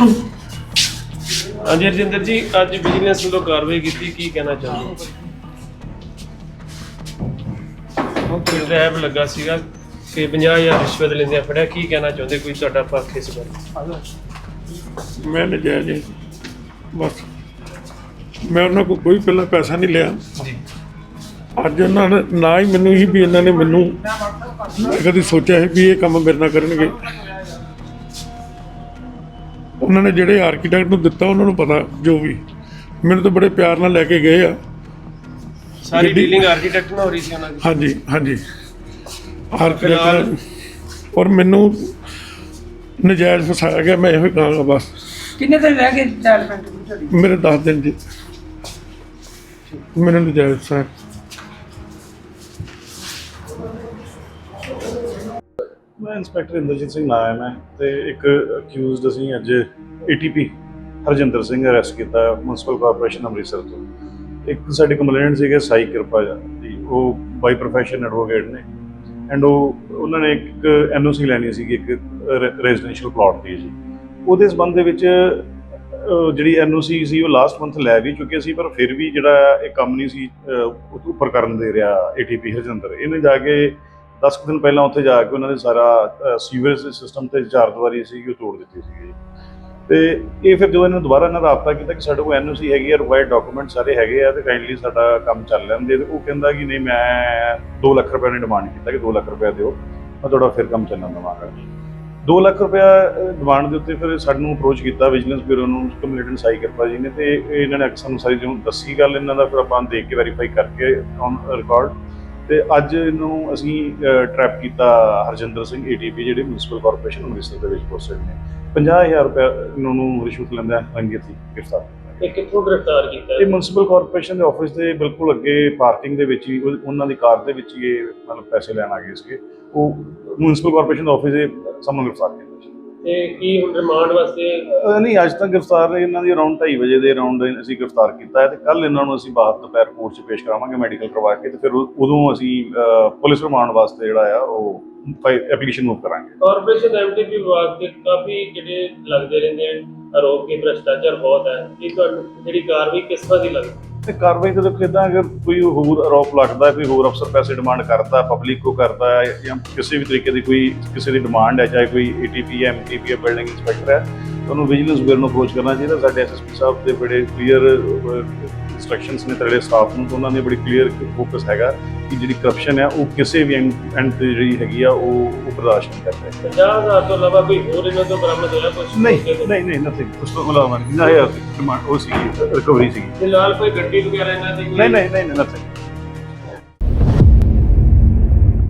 ਹਾਂਜੀ ਰਜਿੰਦਰ ਜੀ ਅੱਜ ਵਿਜੀਲੈਂਸ ਵੱਲੋਂ ਕਾਰਵਾਈ ਕੀਤੀ ਕੀ ਕਹਿਣਾ ਚਾਹੁੰਦੇ ਹੋ ਟ੍ਰੈਪ ਲੱਗਾ ਸੀਗਾ ਕਿ 50000 ਰਿਸ਼ਵਤ ਲੈਂਦੇ ਫੜਿਆ ਕੀ ਕਹਿਣਾ ਚਾਹੁੰਦੇ? ਕੋਈ ਤੁਹਾਡਾ ਪੱਖ ਇਸ ਬਾਰੇ? ਮੈਂ ਨਜਾਇਜ਼ ਹੈ। ਬਸ। ਮੈਂ ਉਹਨਾਂ ਕੋਲ ਕੋਈ ਪਹਿਲਾਂ ਪੈਸਾ ਨਹੀਂ ਲਿਆ। ਜੀ। ਅੱਜ ਉਹਨਾਂ ਨੇ ਨਾ ਹੀ ਮੈਨੂੰ ਹੀ ਵੀ ਇਹਨਾਂ ਨੇ ਮੈਨੂੰ ਕਦੀ ਸੋਚਿਆ ਹੈ ਵੀ ਇਹ ਕੰਮ ਮੇਰੇ ਨਾਲ ਕਰਨਗੇ। ਉਹਨਾਂ ਨੇ ਜਿਹੜੇ ਆਰਕੀਟੈਕਟ ਨੂੰ ਦਿੱਤਾ ਉਹਨਾਂ ਨੂੰ ਪਤਾ ਜੋ ਵੀ। ਮੈਨੂੰ ਤਾਂ ਬੜੇ ਪਿਆਰ ਨਾਲ ਲੈ ਕੇ ਗਏ ਆ। ਸਾਰੀ ਗੱਡੀ- ਡੀਲਿੰਗ ਆਰਕੀਟੈਕਟ ਨਾਲ ਹੋ ਰਹੀ ਸੀ ਉਹਨਾਂ ਦੀ। ਹਾਂਜੀ ਹਾਂਜੀ। ਆਰਕੀਟੈਕਟ ਔਰ ਮੈਨੂੰ ਨਜਾਇਜ਼ ਫਸਾਇਆ ਗਿਆ ਮੈਂ ਇਹੋ ਹੀ ਕਹਾਂਗਾ ਬਸ। ਕਿੰਨੇ ਦਿਨ ਰਹਿ ਗਏ ਡਿਵੈਲਪਮੈਂਟ ਤੁਹਾਡੀ? ਮੇਰੇ 10 ਦਿਨ ਜੀ। ਮੈਨੂੰ ਨਜਾਇਜ਼ ਫਸਾਇਆ। ਮੈਂ ਇੰਸਪੈਕਟਰ ਇੰਦਰਜੀਤ ਸਿੰਘ ਨਾਮ ਹੈ ਮੈਂ ਤੇ ਇੱਕ ਅਕਿਊਜ਼ਡ ਅਸੀਂ ਅੱਜ ਏਟੀਪੀ ਹਰਜਿੰਦਰ ਸਿੰਘ ਅਰੈਸਟ ਕੀਤਾ ਮਿਊਨਿਸਪਲ ਕਾਰਪੋਰੇਸ਼ਨ ਅੰਮ੍ਰਿਤਸਰ ਤੋਂ। ਇੱਕ ਸਾਡੇ ਕੰਪਲੇਨਟ ਸੀਗੇ ਸਾਈ ਕਿਰਪਾ ਜੀ ਉਹ ਬਾਈ ਪ੍ਰੋਫੈਸ਼ਨ ਐਡਵੋਕੇਟ ਨੇ। ਐਂਡ ਉਹ ਉਹਨਾਂ ਨੇ ਇੱਕ ਐਨਓਸੀ ਲੈਣੀ ਸੀਗੀ ਇੱਕ ਰੈਜ਼ੀਡੈਂਸ਼ੀਅਲ ਪਲਾਟ ਦੀ ਜੀ। ਉਹਦੇ ਸੰਬੰਧ ਦੇ ਵਿੱਚ ਅਹ, ਜਿਹੜੀ ਐਨਓਸੀ ਸੀ ਉਹ ਲਾਸਟ ਮੰਥ ਲੈ ਵੀ ਚੁੱਕੇ ਸੀ ਪਰ ਫਿਰ ਵੀ ਜਿਹੜਾ ਇਹ ਕੰਮ ਨਹੀਂ ਸੀ ਉੱਪਰ ਕਰਨ ਦੇ ਰਿਹਾ ਏਟੀਪੀ ਹਰਜਿੰਦਰ। ਇਹਨੇ ਜਾ ਕੇ 10 ਕੁ ਦਿਨ ਪਹਿਲਾਂ ਉੱਥੇ ਜਾ ਕੇ ਉਹਨਾਂ ਨੇ ਸਾਰਾ ਸੀਵਰੇਜ ਸਿਸਟਮ ਤੇ ਚਾਰ ਸੀਗੀ ਉਹ ਤੋੜ ਦਿੱਤੀ ਸੀਗੀ ਤੇ ਇਹ ਫਿਰ ਜਦੋਂ ਇਹਨਾਂ ਦੁਬਾਰਾ ਇਹਨਾਂ ਦਾ ਰਾਬਤਾ ਕੀਤਾ ਕਿ ਸਾਡੇ ਕੋਲ ਐਨਓਸੀ ਹੈਗੀ ਆ ਰਿਕੁਆਇਰਡ ਡਾਕੂਮੈਂਟ ਸਾਰੇ ਹੈਗੇ ਆ ਤੇ ਕਾਈਂਡਲੀ ਸਾਡਾ ਕੰਮ ਚੱਲ ਲੈਂਦੇ ਤੇ ਉਹ ਕਹਿੰਦਾ ਕਿ ਨਹੀਂ, ਮੈਂ 2 ਲੱਖ ਰੁਪਏ ਨੇ ਡਿਮਾਂਡ ਕੀਤਾ ਕਿ 2 ਲੱਖ ਰੁਪਏ ਦਿਓ, ਮੈਂ ਤੁਹਾਡਾ ਫਿਰ ਕੰਮ ਚੱਲਣ ਦੇਵਾਂਗਾ। 2 ਲੱਖ ਰੁਪਏ ਡਿਮਾਂਡ ਦੇ ਉੱਤੇ ਫਿਰ ਸਾਨੂੰ ਅਪਰੋਚ ਕੀਤਾ ਵਿਜੀਲੈਂਸ ਬਿਊਰੋ ਨੂੰ ਕੰਪਲੇਂਟ ਸਾਈ ਕਿਰਪਾ ਜੀ ਨੇ ਤੇ ਇਹਨਾਂ ਨੇ ਸਾਨੂੰ ਸਾਰੀ ਜਿਹਨੂੰ ਦੱਸੀ ਗੱਲ, ਇਹਨਾਂ ਦਾ ਫਿਰ ਆਪਾਂ ਦੇਖ ਕੇ ਵੈਰੀਫਾਈ ਕਰਕੇ ਔਨ ਰਿਕਾਰਡ ਤੇ ਅੱਜ ਇਹਨੂੰ ਅਸੀਂ ਟਰੈਪ ਕੀਤਾ ਹਰਜਿੰਦਰ ਸਿੰਘ ਏਟੀਪੀ ਜਿਹੜੇ ਮਿਊਨਿਸਪਲ ਕਾਰਪੋਰੇਸ਼ਨ ਅੰਮ੍ਰਿਤਸਰ ਦੇ ਵਿੱਚ ਪੋਸਟਡ ਨੇ 50000 ਰੁਪਏ ਇਹਨਾਂ ਨੂੰ ਰਿਸ਼ਵਤ ਲੈਂਦਾ ਰੰਗੇ ਸੀ ਗ੍ਰਿਫਤਾਰ। ਇਹ ਕਿੱਥੋਂ ਗ੍ਰਿਫਤਾਰ ਕੀਤਾ ਇਹ ਮਿਊਨਿਸਪਲ ਕਾਰਪੋਰੇਸ਼ਨ ਦੇ ਆਫਿਸ ਦੇ ਬਿਲਕੁਲ ਅੱਗੇ ਪਾਰਕਿੰਗ ਦੇ ਵਿੱਚ ਹੀ ਉਹ- ਉਹਨਾਂ ਦੀ ਕਾਰ ਦੇ ਵਿੱਚ ਹੀ ਇਹ ਮਤਲਬ ਪੈਸੇ ਲੈਣ ਆ ਗਏ ਸੀਗੇ। ਉਹ ਮਿਊਨਿਸਪਲ ਕਾਰਪੋਰੇਸ਼ਨ ਦਾ ਆਫਿਸ ਦੇ ਸਾਹਮਣੇ ਗ੍ਰਿਫਤਾਰ ਕੀਤਾ ਤੇ ਕੀ ਹੁਣ ਰਿਮਾਂਡ ਵਾਸਤੇ? ਅਹ ਨਹੀਂ ਅੱਜ ਤੱਕ ਗ੍ਰਿਫਤਾਰ ਇਹਨਾਂ ਦੀ ਅਰਾਊਂਡ 2:30 ਵਜੇ ਦੇ ਅਰਾਊਂਡ ਅਸੀਂ ਗ੍ਰਿਫਤਾਰ ਕੀਤਾ ਹੈ ਤੇ ਕੱਲ ਇਹਨਾਂ ਨੂੰ ਅਸੀਂ ਬਾਅਦ ਦੁਪਹਿਰ ਕੋਰਟ 'ਚ ਪੇਸ਼ ਕਰਾਵਾਂਗੇ ਮੈਡੀਕਲ ਕਰਵਾ ਕੇ ਤੇ ਫਿਰ ਉਹ- ਉਦੋਂ ਅਸੀਂ ਅਹ, ਪੁਲਿਸ ਰਿਮਾਂਡ ਵਾਸਤੇ ਜਿਹੜਾ ਆ ਉਹ ਐਪਲੀਕੇਸ਼ਨ ਮੂਵ ਕਰਾਂਗੇ। ਕਾਰਪੋਰੇਸ਼ਨ ਐਮਟੀਪੀ ਵਿਭਾਗ ਦੇ ਕਾਫੀ ਜਿਹੜੇ ਲੱਗਦੇ ਰਹਿੰਦੇ ਆ ਆਰੋਪ ਕਿ ਭ੍ਰਸ਼ਟਾਚਾਰ ਬਹੁਤ ਹੈ। ਕੀ ਤੁਹਾਨੂੰ ਜਿਹੜੀ ਕਾਰਵਾਈ ਕਿਸ ਤਰ੍ਹਾਂ ਦੀ ਲੱਗਦੀ? ਤੇ ਕਾਰਵਾਈ ਤਾਂ ਦੇਖੋ ਇਦਾਂ ਅਗਰ ਕੋਈ ਹੋਰ ਆਰੋਪ ਲੱਗਦਾ, ਕੋਈ ਹੋਰ ਅਫਸਰ ਪੈਸੇ ਡਿਮਾਂਡ ਕਰਦਾ ਪਬਲਿਕ ਕੋ ਕਰਦਾ ਹੈ ਜਾਂ ਕਿਸੇ ਵੀ ਤਰੀਕੇ ਦੀ ਕੋਈ ਕਿਸੇ ਦੀ ਡਿਮਾਂਡ ਹੈ, ਚਾਹੇ ਕੋਈ ਏਟੀਪੀ ਹੈ ਐਮਟੀਪੀ ਹੈ ਬਿਲਡਿੰਗ ਇੰਸਪੈਕਟਰ ਹੈ ਤੁਹਾਨੂੰ ਵਿਜੀਲੈਂਸ ਬਿਊਰੋ ਨੂੰ ਅਪਰੋਚ ਕਰਨਾ ਚਾਹੀਦਾ। ਸਾਡੇ ਐਸਐਸਪੀ ਸਾਹਿਬ ਦੇ ਬੜੇ ਕਲੀਅਰ ਇਨਸਟਰਕਸ਼ਨਸ ਨੇ ਤੇਰੇ ਸਟਾਫ ਨੂੰ ਉਹਨਾਂ ਨੇ ਬੜੀ ਕਲੀਅਰ ਫੋਕਸ ਹੈਗਾ ਕਿ ਜਿਹੜੀ ਕਰਪਸ਼ਨ ਹੈ ਉਹ ਕਿਸੇ ਵੀ ਐਂਡ ਤੇ ਜਿਹੜੀ ਹੈਗੀ ਆ ਉਹ ਉਹ ਬਰਦਾਸ਼ਤ ਨਹੀਂ ਕਰਦਾ 50000 ਤੋਂ ਇਲਾਵਾ ਕੋਈ ਹੋਰ ਇਹਨਾਂ ਤੋਂ ਬਰਾਮਦ ਹੋਇਆ ਕੁਝ ਨਹੀਂ ਨਹੀਂ ਨਹੀਂ ਨਥਿੰਗ ਉਸ ਤੋਂ ਇਲਾਵਾ ਨਹੀਂ ਨਾ ਇਹ ਡਿਮਾਂਡ ਉਹ ਸੀ ਰਿਕਵਰੀ ਸੀ ਫਿਲਹਾਲ ਕੋਈ ਗੱਡੀ ਵਗੈਰਾ ਇਹਨਾਂ ਦੀ ਨਹੀਂ ਨਹੀਂ ਨਹੀਂ ਨਥਿੰਗ